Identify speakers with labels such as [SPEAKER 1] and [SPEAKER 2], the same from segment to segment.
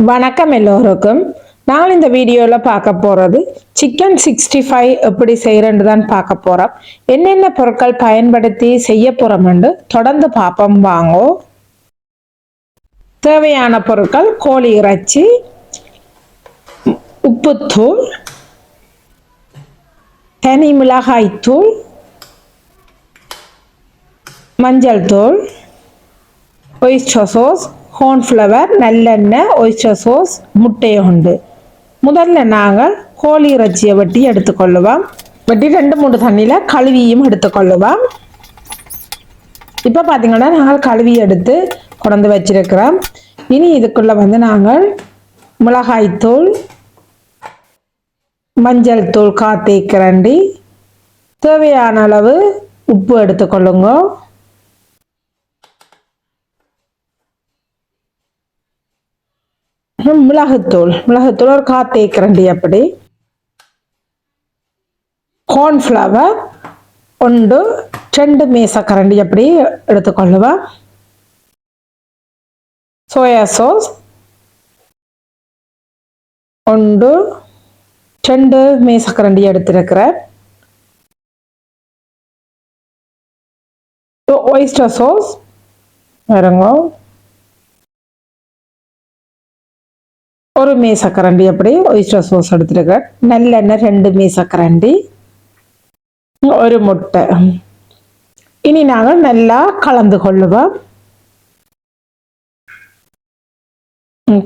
[SPEAKER 1] வணக்கம் எல்லோருக்கும். நான் இந்த வீடியோவில் பார்க்க போகிறது சிக்கன் சிக்ஸ்டி ஃபைவ் எப்படி செய்கிறேன்னு தான் பார்க்க போகிறோம் என்னென்ன பொருட்கள் பயன்படுத்தி செய்ய போகிறோம்னு தொடர்ந்து பார்ப்போம் வாங்கோ. தேவையான பொருட்கள் கோழி இறைச்சி உப்புத்தூள் தனி மிளகாய்த்தூள் மஞ்சள் தூள் ஒயிஸ்டர் சோஸ் கார்ன்ஃப்ளவர் நல்லெண்ணெய் ஒய்ச்சர் சோஸ் முட்டையை உண்டு. முதல்ல நாங்கள் கோழி இறைச்சியை வெட்டி எடுத்துக்கொள்ளுவோம். வெட்டி ரெண்டு மூணு தண்ணியில் கழுவியும் எடுத்துக்கொள்ளுவோம். இப்போ பார்த்தீங்கன்னா நாங்கள் கழுவி எடுத்து கொண்டு வச்சிருக்கிறோம். இனி இதுக்குள்ளே வந்து நாங்கள் மிளகாய்த்தூள் மஞ்சள் தூள் காத்தேக்கரண்டி தேவையான அளவு உப்பு எடுத்துக்கொள்ளுங்க. அப்புறம் மிளகுத்தூள். மிளகுத்தூள் ஒரு காத்தே தேக்கரண்டி அப்படி. கார்ன்ஃப்ளவர் ஒன்று ரெண்டு மேசக்கரண்டி அப்படி எடுத்துக்கொள்ளுவேன் சோயா சாஸ் ஒன்று ரெண்டு மேசக்கரண்டி எடுத்திருக்கிறேன். ஒயிஸ்டர் சாஸ் வேறங்க ஒரு மீசக்கரண்டி அப்படி ஒயிஸ்டர் சோஸ் எடுத்துருக்கேன் நல்லெண்ணெய் ரெண்டு மீசக்கரண்டி ஒரு முட்டை இனி நாங்கள் நல்லா கலந்து கொள்ளுவோம்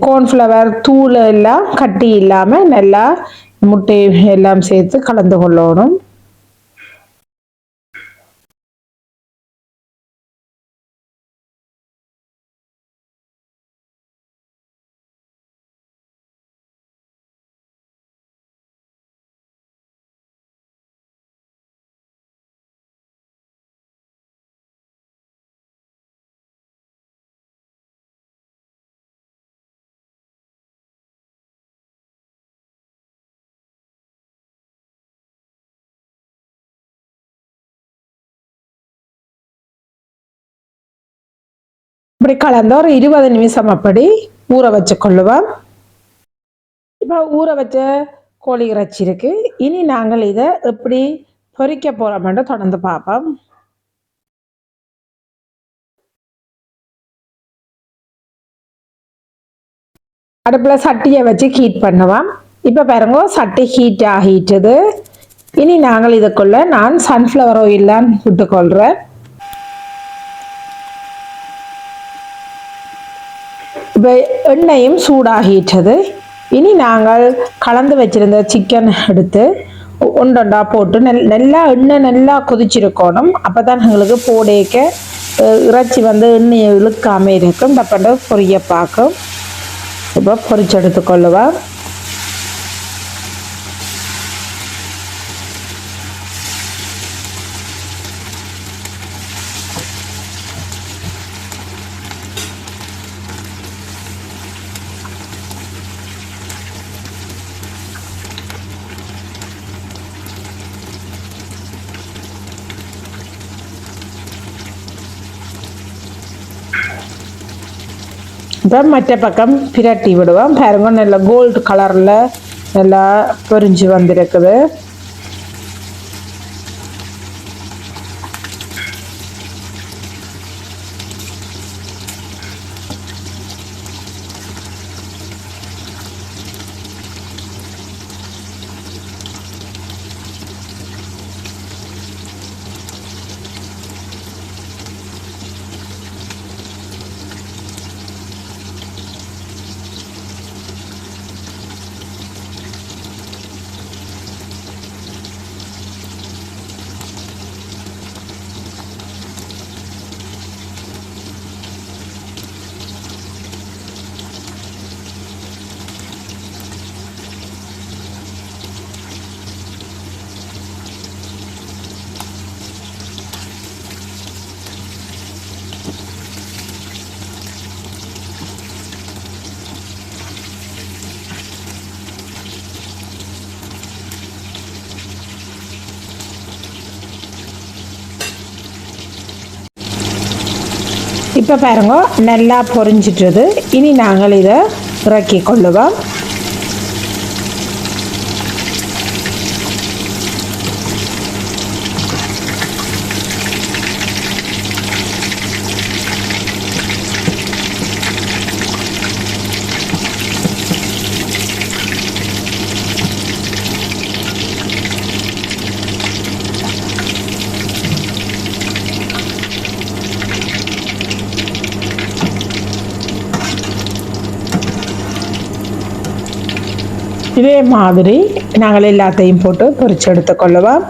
[SPEAKER 1] கோர்ன்ஃப்ளவர் தூள் எல்லாம் கட்டி இல்லாமல் நல்லா முட்டை எல்லாம் சேர்த்து கலந்து கொள்ளணும் இப்படி கலந்து ஒரு இருபது நிமிஷம் அப்படி ஊற வச்சு கொள்ளுவோம். இப்போ ஊற வச்ச கோழி இறைச்சி இருக்கு. இனி நாங்கள் இதை எப்படி பொரிக்க போறோம்னு தொடர்ந்து பார்ப்போம். அடுப்பில் சட்டியை வச்சு ஹீட் பண்ணுவோம். இப்போ பாருங்க சட்டி ஹீட் ஆகிட்டுது. இனி நாங்கள் இதுக்குள்ள நான் சன்ஃப்ளவர் ஆயில் தான் விட்டுக்கொள்கிறேன் இப்போ எண்ணெயும் சூடாகிட்டது இனி நாங்கள் கலந்து வச்சிருந்த சிக்கன் எடுத்து ஒ- ஒண்டொண்டா போட்டு நெல் நல்லா எண்ணெய் நல்லா கொதிச்சிருக்கணும் அப்போ தான் எங்களுக்கு போடேக்க இறைச்சி வந்து எண்ணெயை இழுக்காமல் இருக்கும் டப்பண்ட பொரிய பார்க்கும் இப்போ பொரிச்சு இப்போ மற்ற பக்கம் பிரட்டி விடுவோம். பாருங்க நல்ல கோல்டு கலரில் நல்லா பொரிஞ்சு வந்திருக்குது. இப்போ பாருங்க நல்லா பொறிஞ்சிட்டுது இனி நாங்கள் இதை இறக்கி கொள்ளுவோம். இதே மாதிரி நாங்கள் எல்லாத்தையும் போட்டு பொறிச்சு எடுத்துக்கொள்ளுவோம்.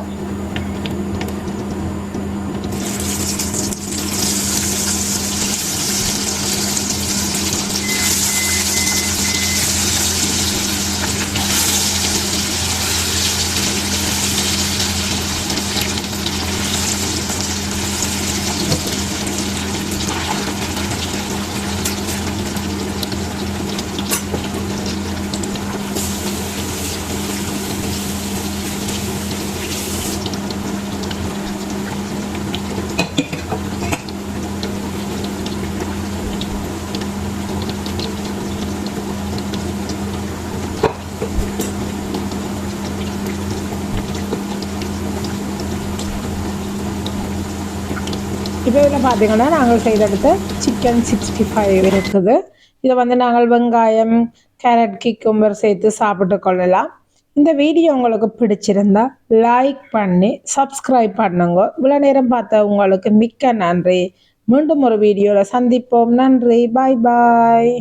[SPEAKER 1] இப்போ இதில் பார்த்தீங்கன்னா நாங்கள் செய்தெடுத்த சிக்கன் சிக்ஸ்டி ஃபைவ் இருக்குது. இதை வந்து நாங்கள் வெங்காயம் கேரட் கிக்கும்பர் சேர்த்து சாப்பிட்டு கொள்ளலாம். இந்த வீடியோ உங்களுக்கு பிடிச்சிருந்தா லைக் பண்ணி சப்ஸ்கிரைப் பண்ணுங்க. இவ்வளோ நேரம் பார்த்த உங்களுக்கு மிக்க நன்றி. மீண்டும் ஒரு வீடியோவில் சந்திப்போம். நன்றி. பாய் பாய்